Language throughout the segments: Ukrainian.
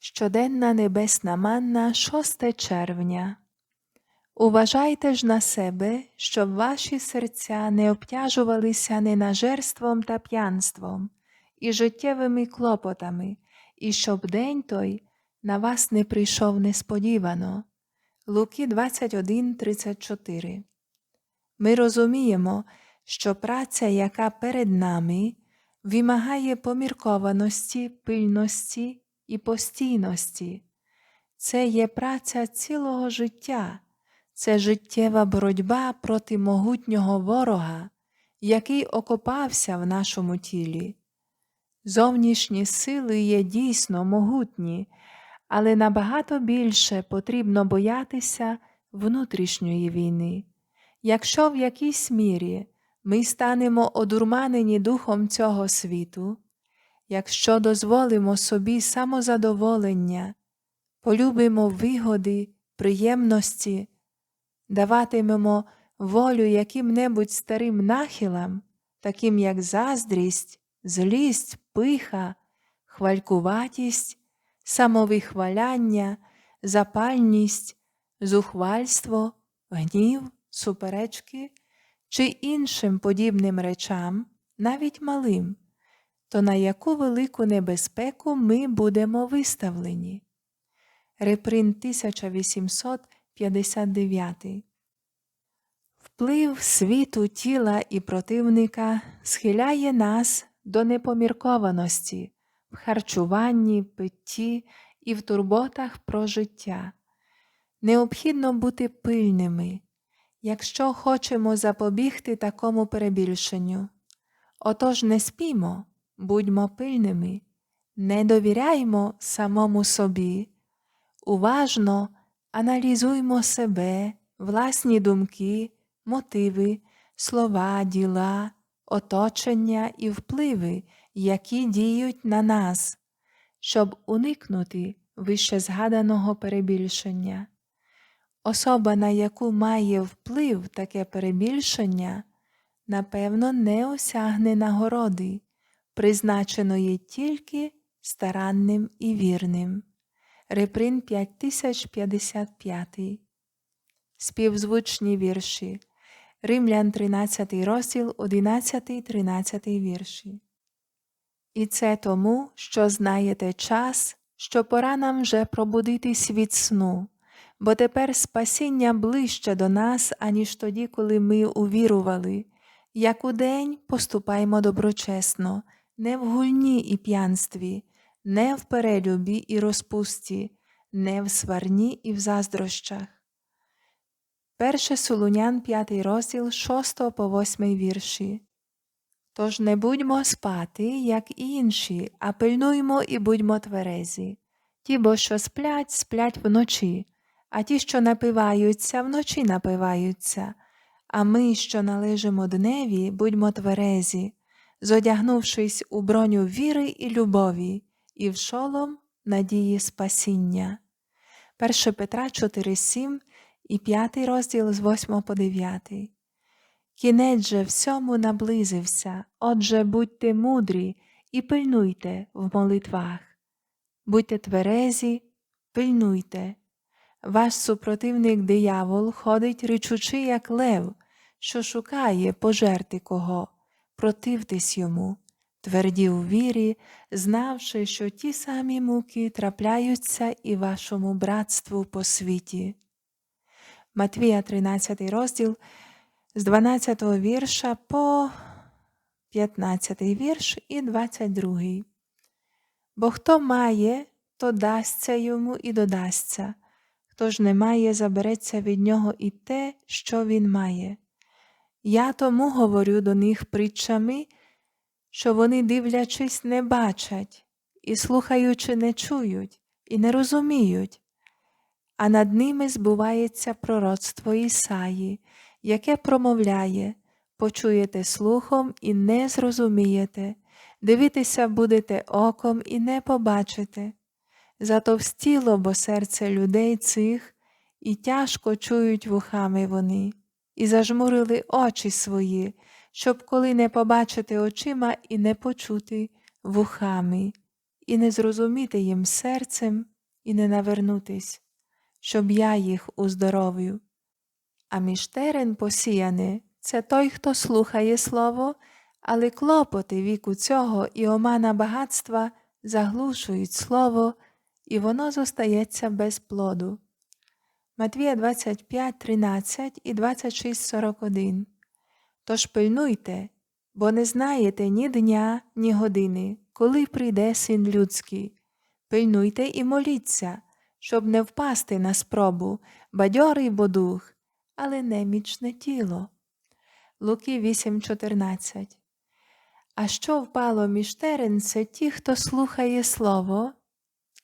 Щоденна небесна манна 6 червня. Уважайте ж на себе, щоб ваші серця не обтяжувалися ненажерством та п'янством і життєвими клопотами, і щоб день той на вас не прийшов несподівано. Луки 21.34 Ми розуміємо, що праця, яка перед нами, вимагає поміркованості, пильності і постійності. Це є праця цілого життя, це життєва боротьба проти могутнього ворога, який окопався в нашому тілі. Зовнішні сили є дійсно могутні, але набагато більше потрібно боятися внутрішньої війни. Якщо в якійсь мірі ми станемо одурманені духом цього світу, якщо дозволимо собі самозадоволення, полюбимо вигоди, приємності, даватимемо волю яким-небудь старим нахилам, таким як заздрість, злість, пиха, хвалькуватість, самовихваляння, запальність, зухвальство, гнів, суперечки чи іншим подібним речам, навіть малим, то на яку велику небезпеку ми будемо виставлені. Реприн 1859 Вплив світу тіла і противника схиляє нас до непоміркованості в харчуванні, питті і в турботах про життя. Необхідно бути пильними, якщо хочемо запобігти такому перебільшенню. Отож не спімо, будьмо пильними, не довіряймо самому собі, уважно аналізуймо себе, власні думки, мотиви, слова, діла, оточення і впливи, які діють на нас, щоб уникнути вище згаданого перебільшення. Особа, на яку має вплив таке перебільшення, напевно, не осягне нагороди, призначеної тільки старанним і вірним. Реприн 5055 Співзвучні вірші Римлян 13 розділ 11 13 вірші. І це тому, що знаєте час, що пора нам вже пробудитись від сну, бо тепер спасіння ближче до нас, аніж тоді, коли ми увірували. Як у день поступаймо доброчесно, не в гульні і п'янстві, не в перелюбі і розпусті, не в сварні і в заздрощах. Перше Солунян, 5 розділ 6 по 8 вірші. Тож не будьмо спати, як і інші, а пильнуймо і будьмо тверезі. Ті, бо що сплять, сплять вночі, а ті, що напиваються, вночі напиваються, а ми, що належимо дневі, будьмо тверезі, зодягнувшись у броню віри і любові, і в шолом надії спасіння. 1 Петра 4,7 і 5 розділ з 8 по 9. Кінець же всьому наблизився, отже, будьте мудрі і пильнуйте в молитвах. Будьте тверезі, пильнуйте. Ваш супротивник диявол ходить речучи, як лев, що шукає пожерти кого, противтесь йому, тверді у вірі, знавши, що ті самі муки трапляються і вашому братству по світі. Матвія 13 розділ з 12 вірша по 15 вірш і 22. Бо хто має, то дасться йому і додасться, хто ж не має, забереться від нього і те, що він має. Я тому говорю до них притчами, що вони, дивлячись, не бачать, і слухаючи, не чують, і не розуміють, а над ними збувається пророцтво Ісаї, яке промовляє почуєте слухом і не зрозумієте, дивитися будете оком і не побачите. Затовстіло бо серце людей цих, і тяжко чують вухами вони, і зажмурили очі свої, щоб коли не побачити очима і не почути вухами, і не зрозуміти їм серцем, і не навернутись, щоб я їх уздоровив. А між терен посіяне це той, хто слухає слово, але клопоти віку цього і омана багатства заглушують слово, і воно зостається без плоду. Матвія 25, 13 і 26, 41 Тож пильнуйте, бо не знаєте ні дня, ні години, коли прийде син людський. Пильнуйте і моліться, щоб не впасти на спробу, бадьорий бо дух, але немічне тіло. Луки 8.14 А що впало між терен, це ті, хто слухає слово,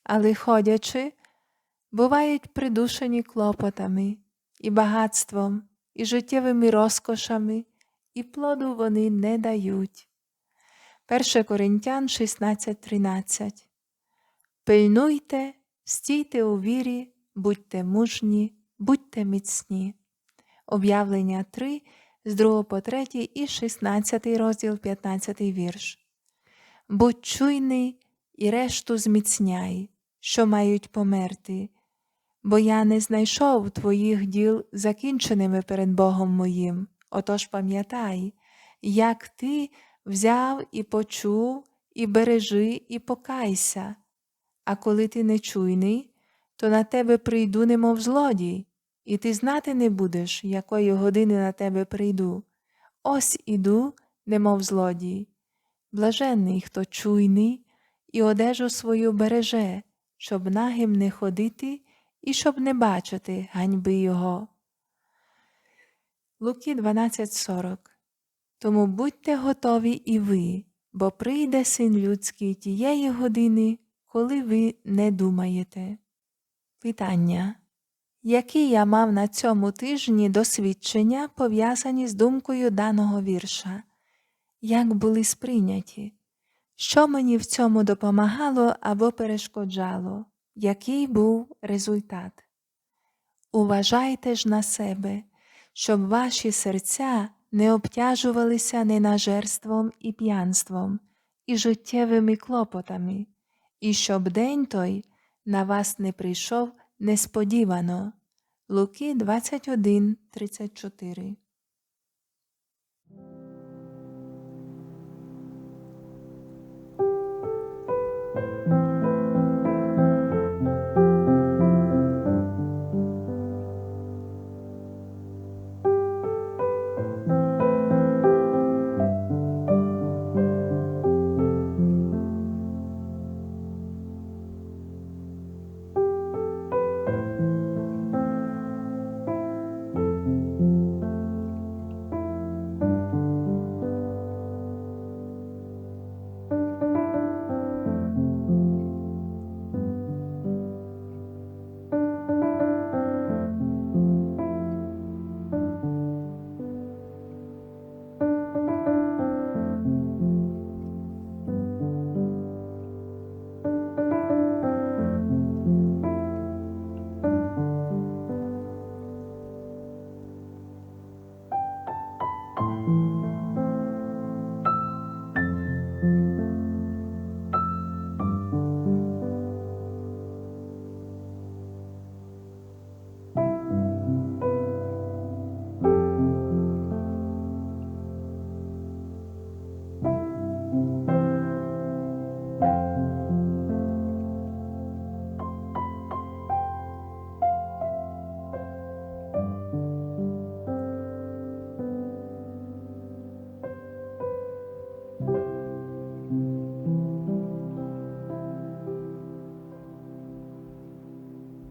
але ходячи, бувають придушені клопотами, і багатством, і життєвими розкошами, і плоду вони не дають. 1 Коринтян 16.13 Пильнуйте, стійте у вірі, будьте мужні, будьте міцні. Об'явлення 3 з 2 по 3 і 16 розділ 15 вірш. Будь чуйний і решту зміцняй, що мають померти, бо я не знайшов твоїх діл закінченими перед Богом моїм. Отож пам'ятай, як ти взяв і почув, і бережи, і покайся. А коли ти нечуйний, то на тебе прийду, немов злодій, і ти знати не будеш, якої години на тебе прийду. Ось іду, немов злодій. Блаженний, хто чуйний, і одежу свою береже, щоб нагим не ходити і щоб не бачити ганьби його. Луки 12.40 Тому будьте готові і ви, бо прийде син людський тієї години, коли ви не думаєте. Питання. Які я мав на цьому тижні досвідчення, пов'язані з думкою даного вірша? Як були сприйняті? Що мені в цьому допомагало або перешкоджало? Який був результат? Уважайте ж на себе, щоб ваші серця не обтяжувалися ненажерством і п'янством, і життєвими клопотами, і щоб день той на вас не прийшов несподівано. Луки 21, 34